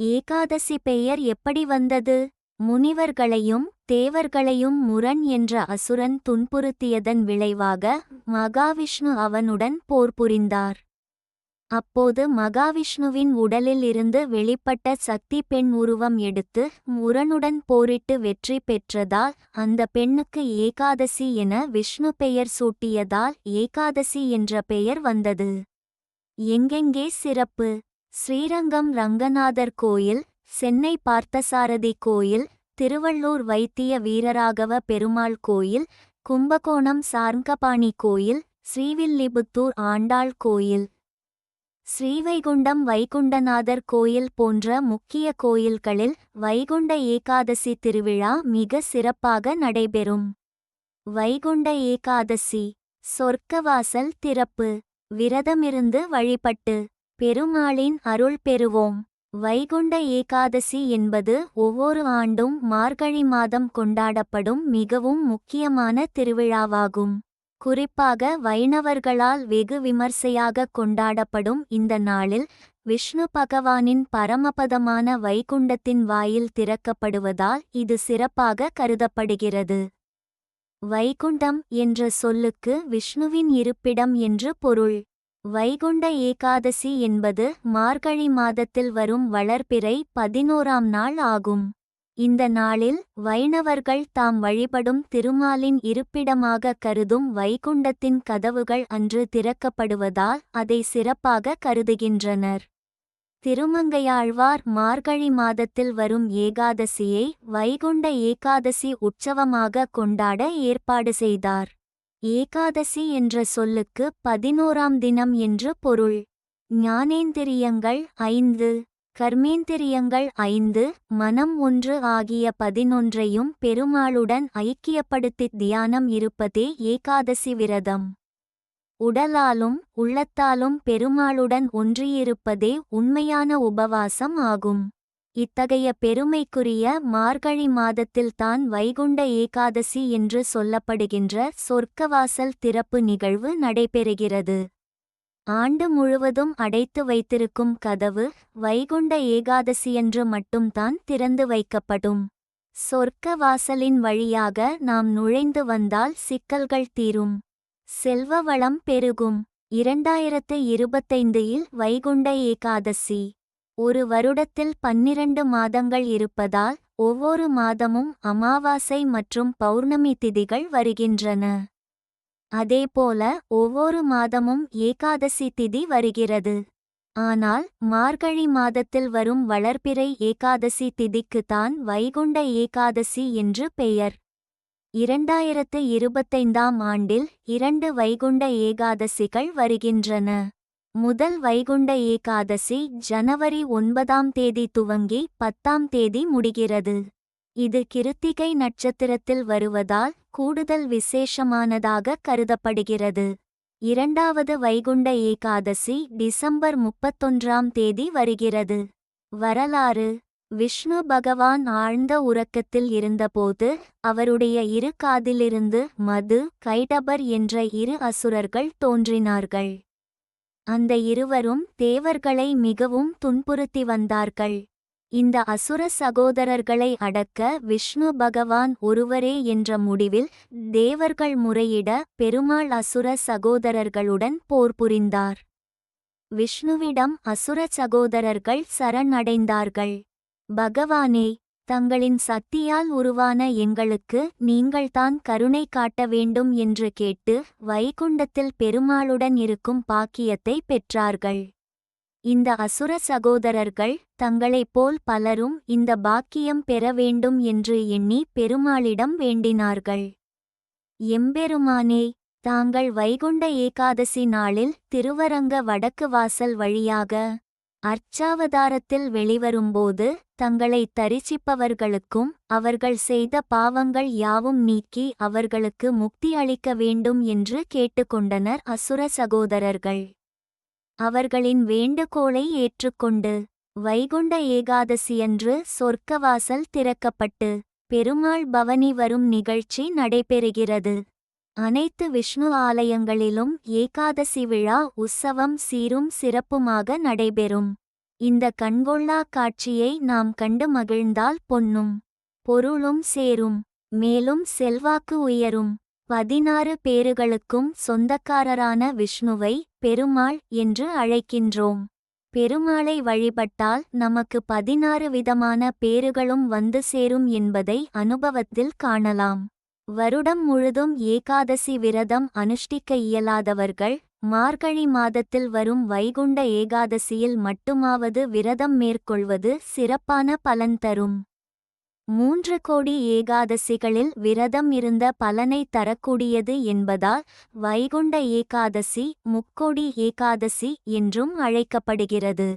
ஏகாதசி பெயர் எப்படி வந்தது? முனிவர்களையும் தேவர்களையும் முரண் என்ற அசுரன் துன்புறுத்தியதன் விளைவாக மகாவிஷ்ணு அவனுடன் போர் புரிந்தார். அப்போது மகாவிஷ்ணுவின் உடலில் இருந்து வெளிப்பட்ட சக்தி பெண் உருவம் எடுத்து முரனுடன் போரிட்டு வெற்றி பெற்றதால் அந்த பெண்ணுக்கு ஏகாதசி என விஷ்ணு பெயர் சூட்டியதால் ஏகாதசி என்ற பெயர் வந்தது. எங்கெங்கே சிறப்பு? ஸ்ரீரங்கம் ரங்கநாதர் கோயில் சென்னை பார்த்தசாரதி கோயில் திருவள்ளூர் வைத்திய வீரராகவ பெருமாள் கோயில் கும்பகோணம் சார்ங்கபாணி கோயில் ஸ்ரீவில்லிபுத்தூர் ஆண்டாள் கோயில். ஸ்ரீவைகுண்டம் வைகுண்டநாதர் கோயில் போன்ற முக்கிய கோயில்களில் வைகுண்ட ஏகாதசி திருவிழா மிக சிறப்பாக நடைபெறும். வைகுண்ட ஏகாதசி சொர்க்கவாசல் திறப்பு விரதமிருந்து வழிபட்டு. பெருமாளின் அருள் பெறுவோம். வைகுண்ட ஏகாதசி என்பது ஒவ்வொரு ஆண்டும் மார்கழி மாதம் கொண்டாடப்படும் மிகவும் முக்கியமான திருவிழாவாகும். குறிப்பாக வைணவர்களால் வெகு விமர்சையாக கொண்டாடப்படும் இந்த நாளில் விஷ்ணு பகவானின் பரமபதமான வைகுண்டத்தின் வாயில் திறக்கப்படுவதால் இது சிறப்பாக கருதப்படுகிறது. வைகுண்டம் என்ற சொல்லுக்கு விஷ்ணுவின் இருப்பிடம் என்று பொருள். வைகுண்ட ஏகாதசி என்பது மார்கழி மாதத்தில் வரும் வளர்பிறை பதினோராம் நாள் ஆகும். இந்த நாளில் வைணவர்கள் தாம் வழிபடும் திருமாலின் இருப்பிடமாக கருதும் வைகுண்டத்தின் கதவுகள் அன்று திறக்கப்படுவதால் அதை சிறப்பாக கருதுகின்றனர். திருமங்கையாழ்வார் மார்கழி மாதத்தில் வரும் ஏகாதசியை வைகுண்ட ஏகாதசி உற்சவமாக கொண்டாட ஏற்பாடு செய்தார். ஏகாதசி என்ற சொல்லுக்கு பதினோராம் தினம் என்று பொருள். ஞானேந்திரியங்கள் ஐந்து கர்மேந்திரியங்கள் ஐந்து மனம் ஒன்று ஆகிய பதினொன்றையும் பெருமாளுடன் ஐக்கியப்படுத்தி தியானம் இருப்பதே ஏகாதசி விரதம். உடலாலும் உள்ளத்தாலும் பெருமாளுடன் ஒன்றியிருப்பதே உண்மையான உபவாசம் ஆகும். இத்தகைய பெருமைக்குரிய மார்கழி மாதத்தில்தான் வைகுண்ட ஏகாதசி என்று சொல்லப்படுகின்ற சொர்க்கவாசல் திறப்பு நிகழ்வு நடைபெறுகிறது. ஆண்டு முழுவதும் அடைத்து வைத்திருக்கும் கதவு வைகுண்ட ஏகாதசியன்று மட்டும்தான் திறந்து வைக்கப்படும். சொர்க்க வாசலின் வழியாக நாம் நுழைந்து வந்தால் சிக்கல்கள் தீரும். செல்வ வளம் பெருகும். இரண்டாயிரத்து இருபத்தைந்தில் வைகுண்ட ஏகாதசி. ஒரு வருடத்தில் பன்னிரண்டு மாதங்கள் இருப்பதால் ஒவ்வொரு மாதமும் அமாவாசை மற்றும் பௌர்ணமி திதிகள் வருகின்றன. அதேபோல ஒவ்வொரு மாதமும் ஏகாதசி திதி வருகிறது. ஆனால் மார்கழி மாதத்தில் வரும் வளர்பிறை ஏகாதசி திதிக்குத்தான் வைகுண்ட ஏகாதசி என்று பெயர். இரண்டாயிரத்து இருபத்தைந்தாம் ஆண்டில் இரண்டு வைகுண்ட ஏகாதசிகள் வருகின்றன. முதல் வைகுண்ட ஏகாதசி ஜனவரி ஒன்பதாம் தேதி துவங்கி பத்தாம் தேதி முடிகிறது. இது கிருத்திகை நட்சத்திரத்தில் வருவதால் கூடுதல் விசேஷமானதாக கருதப்படுகிறது. இரண்டாவது வைகுண்ட ஏகாதசி டிசம்பர் முப்பத்தொன்றாம் தேதி வருகிறது. வரலாறு. விஷ்ணு பகவான் ஆழ்ந்த உறக்கத்தில் இருந்தபோது அவருடைய இரு காதிலிருந்து மது கைடபர் என்ற இரு அசுரர்கள் தோன்றினார்கள். அந்த இருவரும் தேவர்களை மிகவும் துன்புறுத்தி வந்தார்கள். இந்த அசுர சகோதரர்களை அடக்க விஷ்ணு பகவான் ஒருவரே என்ற முடிவில் தேவர்கள் முறையிட பெருமாள் அசுர சகோதரர்களுடன் போர் புரிந்தார். விஷ்ணுவிடம் அசுர சகோதரர்கள் சரணடைந்தார்கள். பகவானே தங்களின் சக்தியால் உருவான எங்களுக்கு நீங்கள்தான் கருணை காட்ட வேண்டும் என்று கேட்டு வைகுண்டத்தில் பெருமாளுடன் இருக்கும் பாக்கியத்தை பெற்றார்கள். இந்த அசுர சகோதரர்கள் தங்களைப் போல் பலரும் இந்த பாக்கியம் பெற வேண்டும் என்று எண்ணி பெருமாளிடம் வேண்டினார்கள். எம்பெருமானே தாங்கள் வைகுண்ட ஏகாதசி நாளில் திருவரங்க வடக்கு வாசல் வழியாக அர்ச்சாவதாரத்தில் வெளிவரும்போது தங்களை தரிசிப்பவர்களுக்கும் அவர்கள் செய்த பாவங்கள் யாவும் நீக்கி அவர்களுக்கு முக்தி அளிக்க வேண்டும் என்று கேட்டுக்கொண்டனர் அசுர சகோதரர்கள். அவர்களின் வேண்டுகோளை ஏற்றுக்கொண்டு வைகுண்ட ஏகாதசியன்று சொர்க்கவாசல் திறக்கப்பட்டு பெருமாள் பவனி வரும் நிகழ்ச்சி நடைபெறுகிறது. அனைத்து விஷ்ணு ஆலயங்களிலும் ஏகாதசி விழா உற்சவம் சீரும் சிறப்புமாக நடைபெறும். இந்த கண்கொள்ளா காட்சியை நாம் கண்டு மகிழ்ந்தால் பொன்னும் பொருளும் சேரும் மேலும் செல்வாக்கு உயரும். பதினாறு பேறுகளுக்கும் சொந்தக்காரரான விஷ்ணுவை பெருமாள் என்று அழைக்கின்றோம். பெருமாளை வழிபட்டால் நமக்கு பதினாறு விதமான பேறுகளும் வந்து சேரும் என்பதை அனுபவத்தில் காணலாம். வருடம் முழுதும் ஏகாதசி விரதம் அனுஷ்டிக்க இயலாதவர்கள் மார்கழி மாதத்தில் வரும் வைகுண்ட ஏகாதசியில் மட்டுமாவது விரதம் மேற்கொள்வது சிறப்பான பலன் தரும். மூன்று கோடி ஏகாதசிகளில் விரதம் இருந்த பலனை தரக்கூடியது என்பதால் வைகுண்ட ஏகாதசி முக்கோடி ஏகாதசி என்றும் அழைக்கப்படுகிறது.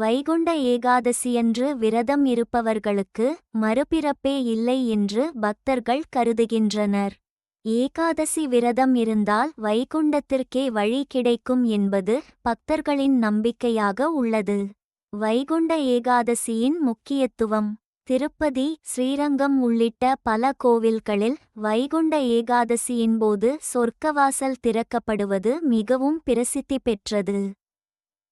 வைகுண்ட ஏகாதசியன்று விரதம் இருப்பவர்களுக்கு மறுபிறப்பே இல்லை என்று பக்தர்கள் கருதுகின்றனர். ஏகாதசி விரதம் இருந்தால் வைகுண்டத்திற்கே வழி கிடைக்கும் என்பது பக்தர்களின் நம்பிக்கையாக உள்ளது. வைகுண்ட ஏகாதசியின் முக்கியத்துவம். திருப்பதி ஸ்ரீரங்கம் உள்ளிட்ட பல கோவில்களில் வைகுண்ட ஏகாதசியின் போது சொர்க்கவாசல் திறக்கப்படுவது மிகவும் பிரசித்தி பெற்றது.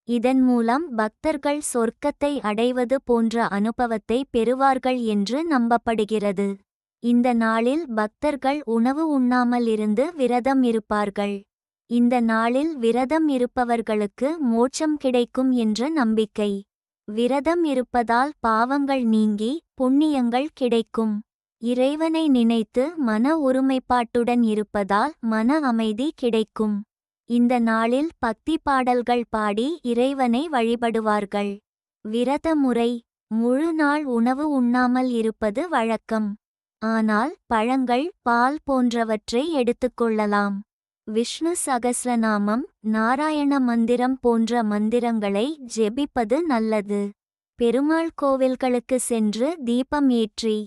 இதன் மூலம் பக்தர்கள் சொர்க்கத்தை அடைவது போன்ற அனுபவத்தை பெறுவார்கள் என்று நம்பப்படுகிறது. இந்த நாளில் பக்தர்கள் உணவு உண்ணாமல் இருந்து விரதம் இருப்பார்கள். இந்த நாளில் விரதம் இருப்பவர்களுக்கு மோட்சம் கிடைக்கும் என்ற நம்பிக்கை. விரதம் இருப்பதால் பாவங்கள் நீங்கி புண்ணியங்கள் கிடைக்கும். இறைவனை நினைத்து மன ஒருமைப்பாட்டுடன் இருப்பதால் மன அமைதி கிடைக்கும். இந்த நாளில் பக்தி பாடல்கள் பாடி இறைவனை வழிபடுவார்கள். விரத முறை முழு நாள் உணவு உண்ணாமல் இருப்பது வழக்கம். ஆனால் பழங்கள் பால் போன்றவற்றை எடுத்துக்கொள்ளலாம் விஷ்ணு சகசிரநாமம் நாராயண மந்திரம் போன்ற மந்திரங்களை ஜெபிப்பது நல்லது. பெருமாள் கோவில்களுக்கு சென்று தீபம் ஏற்றி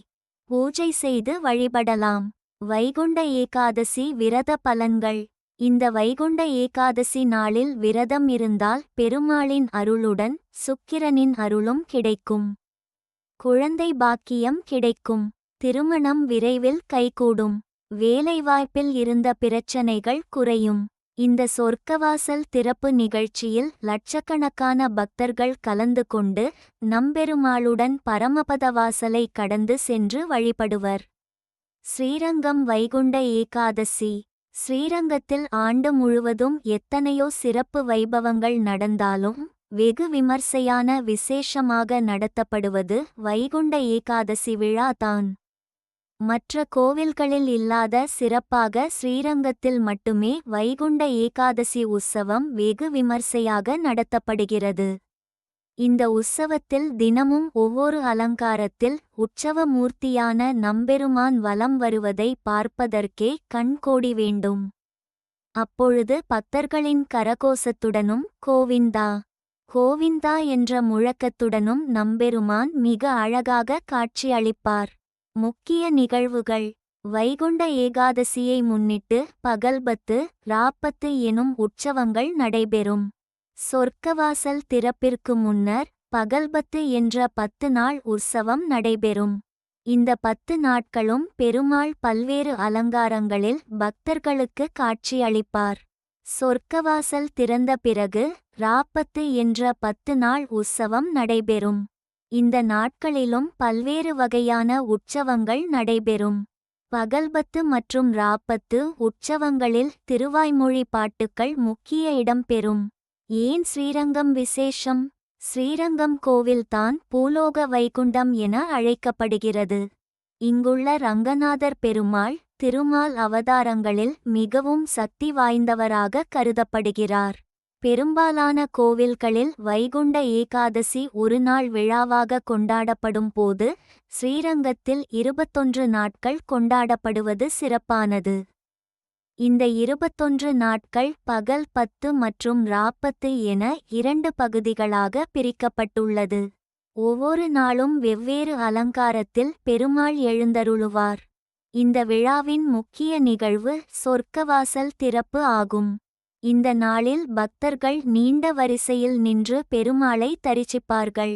பூஜை செய்து வழிபடலாம். வைகுண்ட ஏகாதசி விரத பலன்கள். இந்த வைகுண்ட ஏகாதசி நாளில் விரதம் இருந்தால் பெருமாளின் அருளுடன் சுக்கிரனின் அருளும் கிடைக்கும். குழந்தை பாக்கியம் கிடைக்கும். திருமணம் விரைவில் கைகூடும். வேலைவாய்ப்பில் இருந்த பிரச்சனைகள் குறையும். இந்த சொர்க்கவாசல் திறப்பு நிகழ்ச்சியில் லட்சக்கணக்கான பக்தர்கள் கலந்து கொண்டு நம்பெருமாளுடன் பரமபதவாசலை கடந்து சென்று வழிபடுவர். ஸ்ரீரங்கம் வைகுண்ட ஏகாதசி. ஸ்ரீரங்கத்தில் ஆண்டு முழுவதும் எத்தனையோ சிறப்பு வைபவங்கள் நடந்தாலும் வெகு விமர்சையான விசேஷமாக நடத்தப்படுவது வைகுண்ட ஏகாதசி விழாதான் மற்ற கோவில்களில் இல்லாத சிறப்பாக ஸ்ரீரங்கத்தில் மட்டுமே வைகுண்ட ஏகாதசி உற்சவம் வெகு விமர்சையாக நடத்தப்படுகிறது. இந்த உற்சவத்தில் தினமும் ஒவ்வொரு அலங்காரத்தில் உற்சவ மூர்த்தியான நம்பெருமான் வலம் வருவதை பார்ப்பதற்கே கண்கோடி வேண்டும். அப்பொழுது பக்தர்களின் கரகோசத்துடனும் கோவிந்தா கோவிந்தா என்ற முழக்கத்துடனும் நம்பெருமான் மிக அழகாக காட்சியளிப்பார். முக்கிய நிகழ்வுகள் வைகுண்ட ஏகாதசியை முன்னிட்டு பகல்பத்து ராப்பத்து எனும் உற்சவங்கள் நடைபெறும். சொர்க்கவாசல் திறப்பிற்கு முன்னர் பகல்பத்து என்ற பத்து நாள் உற்சவம் நடைபெறும். இந்த பத்து நாட்களும் பெருமாள் பல்வேறு அலங்காரங்களில் பக்தர்களுக்கு காட்சியளிப்பார். சொர்க்கவாசல் திறந்த பிறகு ராப்பத்து என்ற பத்து நாள் உற்சவம் நடைபெறும். இந்த நாட்களிலும் பல்வேறு வகையான உற்சவங்கள் நடைபெறும். பகல்பத்து மற்றும் ராப்பத்து உற்சவங்களில் திருவாய்மொழி பாட்டுக்கள் முக்கிய இடம் பெறும். ஏன் ஸ்ரீரங்கம் விசேஷம்? ஸ்ரீரங்கம் கோவில்தான் பூலோக வைகுண்டம் என அழைக்கப்படுகிறது. இங்குள்ள ரங்கநாதர் பெருமாள் திருமால் அவதாரங்களில் மிகவும் சக்தி வாய்ந்தவராக கருதப்படுகிறார். பெரும்பாலான கோவில்களில் வைகுண்ட ஏகாதசி ஒரு நாள் விழாவாக கொண்டாடப்படும் போது ஸ்ரீரங்கத்தில் இருபத்தொன்று நாட்கள் கொண்டாடப்படுவது சிறப்பானது. இந்த இருபத்தொன்று நாட்கள் பகல் பத்து மற்றும் ராப்பத்து என இரண்டு பகுதிகளாக பிரிக்கப்பட்டுள்ளது. ஒவ்வொரு நாளும் வெவ்வேறு அலங்காரத்தில் பெருமாள் எழுந்தருளுவார். இந்த விழாவின் முக்கிய நிகழ்வு சொர்க்கவாசல் திறப்பு ஆகும். இந்த நாளில் பக்தர்கள் நீண்ட வரிசையில் நின்று பெருமாளை தரிசிப்பார்கள்.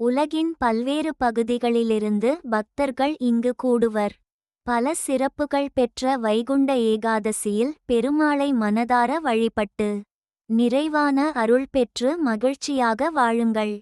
உலகின் பல்வேறு பகுதிகளிலிருந்து பக்தர்கள் இங்கு கூடுவர். பல சிறப்புகள் பெற்ற வைகுண்ட ஏகாதசியில் பெருமாளை மனதார வழிபட்டு நிறைவான அருள் பெற்று மகிழ்ச்சியாக வாழுங்கள்.